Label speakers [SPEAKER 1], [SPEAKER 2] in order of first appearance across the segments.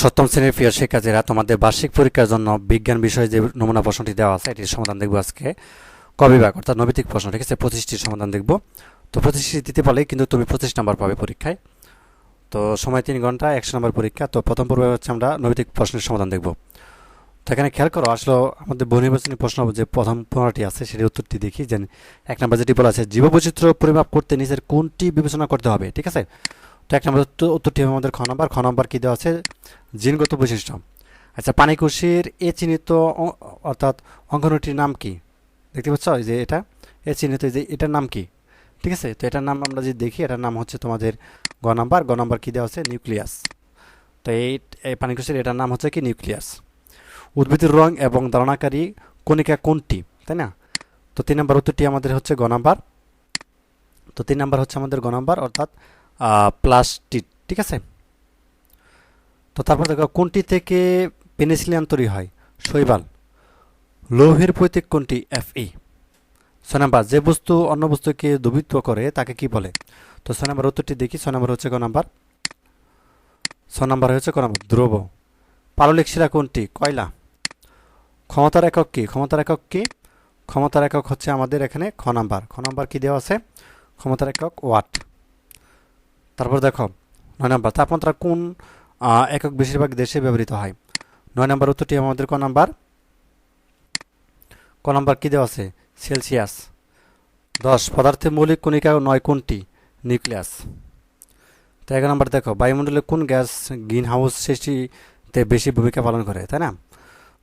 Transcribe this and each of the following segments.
[SPEAKER 1] সপ্তম শ্রেণির প্রিয় শিক্ষার্থীরা, তোমাদের বার্ষিক পরীক্ষার জন্য বিজ্ঞান বিষয়ে যে নমুনা প্রশ্নটি দেওয়া আছে, এটির সমাধান দেখব আজকে। ক বিভাগ, অর্থাৎ নৈতিক প্রশ্ন, ঠিক আছে? পঁচিশটির সমাধান দেখব। তো পঁচিশটি দিতে পারলেই কিন্তু তুমি পঁচিশ নাম্বার পাবে পরীক্ষায়। তো সময় তিন ঘণ্টা, একশো নম্বর পরীক্ষা। তো প্রথম পর্বে হচ্ছে আমরা নৈতিক প্রশ্নের সমাধান দেখব। তো এখানে খেয়াল করো, আসলে আমাদের বহুনির্বাচনী প্রশ্ন, যে প্রথম পনেরোটি আছে, সেটির উত্তরটি দেখি যে এক নম্বর যেটি বলা আছে, জীববৈচিত্র্য পরিমাপ করতে নিজের কোনটি বিবেচনা করতে হবে, ঠিক আছে? তো এক নম্বর উত্তর- উত্তরটি হবে আমাদের খ নম্বর। খ নম্বর কী দেওয়া আছে? জিনগত বৈশিষ্ট্য। আচ্ছা পানিকুশির এ চিহ্নিত অর্থাৎ অঙ্গনটির নাম কি? দেখতে পাচ্ছ? যে এটা। এ চিহ্নিত যে এটার নাম কি? ঠিক আছে? তো এটার নাম আমরা যদি দেখি, এটার নাম হচ্ছে তোমাদের গ নাম্বার। গ নাম্বার কী দেওয়া আছে? নিউক্লিয়াস। তো এই এই পানিকুশির এটার নাম হচ্ছে কি? নিউক্লিয়াস। উদ্ভিদের রং এবং ধারণাকারী কণিকা কোনটি? তাই না? তো তিন নম্বর উত্তরটি আমাদের হচ্ছে গ নাম্বার। তো তিন নাম্বার হচ্ছে আমাদের গ নাম্বার, অর্থাৎ প্লাস্টিক ঠিক আছে? তো তারপর দেখো, কোনটি থেকে পেনিসিলিয়াম তৈরি হয়? শৈবাল। লৌহের প্রতীক কোনটি? এফ ই ছয় যে বস্তু অন্য বস্তুকে দুর্বৃত্ত করে, তাকে কি বলে? তো ছয় নম্বর উত্তরটি দেখি ছয় নম্বর হচ্ছে ক নাম্বার? ছয় নম্বর হচ্ছে ক নাম্বার? ধ্রুব পারলিক শিরা কোনটি? কয়লা। ক্ষমতার একক কি? ক্ষমতার একক কি? ক্ষমতার একক হচ্ছে আমাদের এখানে খ নাম্বার। খ নাম্বার কি দেওয়া আছে? ক্ষমতার একক ওয়াট। তারপর দেখো, নয় নাম্বার, তাপমাত্রা কোন একক বেশিরভাগ দেশে ব্যবহৃত হয়? নয় নাম্বার উত্তরটি আমাদের ক নাম্বার? ক নাম্বার কী দেওয়া আছে? সেলসিয়াস। দশ, পদার্থের মৌলিক কণিকা নয় কোনটি? নিউক্লিয়াস। তো এগারো নম্বর দেখো, বায়ুমণ্ডলে কোন গ্যাস গ্রিন হাউস সৃষ্টিতে বেশি ভূমিকা পালন করে, তাই না?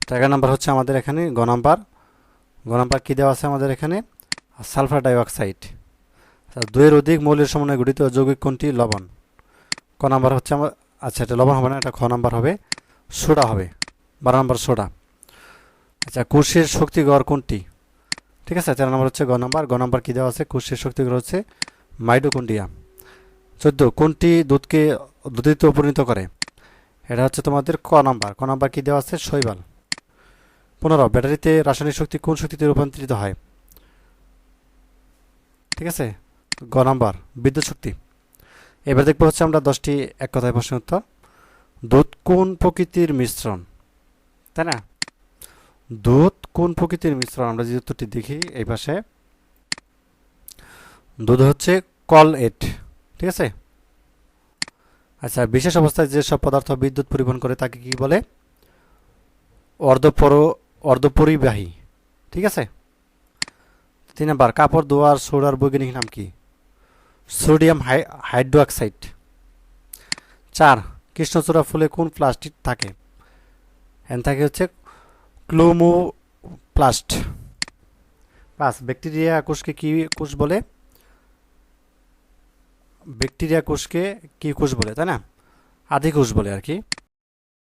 [SPEAKER 1] তো এগারো নম্বর হচ্ছে আমাদের এখানে গ নাম্বার। গ নাম্বার কী দেওয়া আছে আমাদের এখানে? Sulphur dioxide. দুইয়ের অধিক মৌলের সমন্বয়ে গঠিত যৌগিক কোনটি লবণ। ক নাম্বার হচ্ছে আমার আচ্ছা এটা লবণ হবে না, এটা খ নাম্বার হবে সোডা হবে। বারো নম্বর সোডা। আচ্ছা কোষের শক্তিগড় কোনটি ঠিক আছে তেরো নম্বর হচ্ছে গ নাম্বার। গ নাম্বার কী দেওয়া আছে? কোষের শক্তিগড় হচ্ছে মাইটোকন্ডিয়া চোদ্দ কোনটি দুধকে দুধিতে পরিণত করে। এটা হচ্ছে তোমাদের ক নাম্বার। ক নাম্বার কী দেওয়া আছে? শৈবাল। পনেরো, ব্যাটারিতে রাসায়নিক শক্তি কোন শক্তিতে রূপান্তরিত হয়? ঠিক আছে? গ নাম্বার, বিদ্যুৎ শক্তি। এবার দেখব হচ্ছে আমরা দশটি এক কথায় প্রশ্নের উত্তর। দুধ কোন প্রকৃতির মিশ্রণ? তাই না? দুধ কোন প্রকৃতির মিশ্রণ? আমরা যে উত্তরটি দেখি এই পাশে। দুধ হচ্ছে কল এট ঠিক আছে? আচ্ছা বিশেষ অবস্থায় যেসব পদার্থ বিদ্যুৎ পরিবহন করে তাকে কি বলে? অর্ধপর, অর্ধপরিবাহী, ঠিক আছে? তিন নাম্বার, কাপড় ধোয়ার সোডার বৈজ্ঞানিক নাম কি? সোডিয়াম হাই, হাইড্রোক্সাইড। চার, কৃষ্ণচূড়া ফুলে কোন প্লাস্টিক থাকে? এন থাকে হচ্ছে ক্লোমোপ্লাস্ট। পাঁচ, ব্যাকটেরিয়া কোষকে কি কোষ বলে? ব্যাকটেরিয়া কোষকে কি কোষ বলে, তাই না? আদি কোষ বলে আর কি।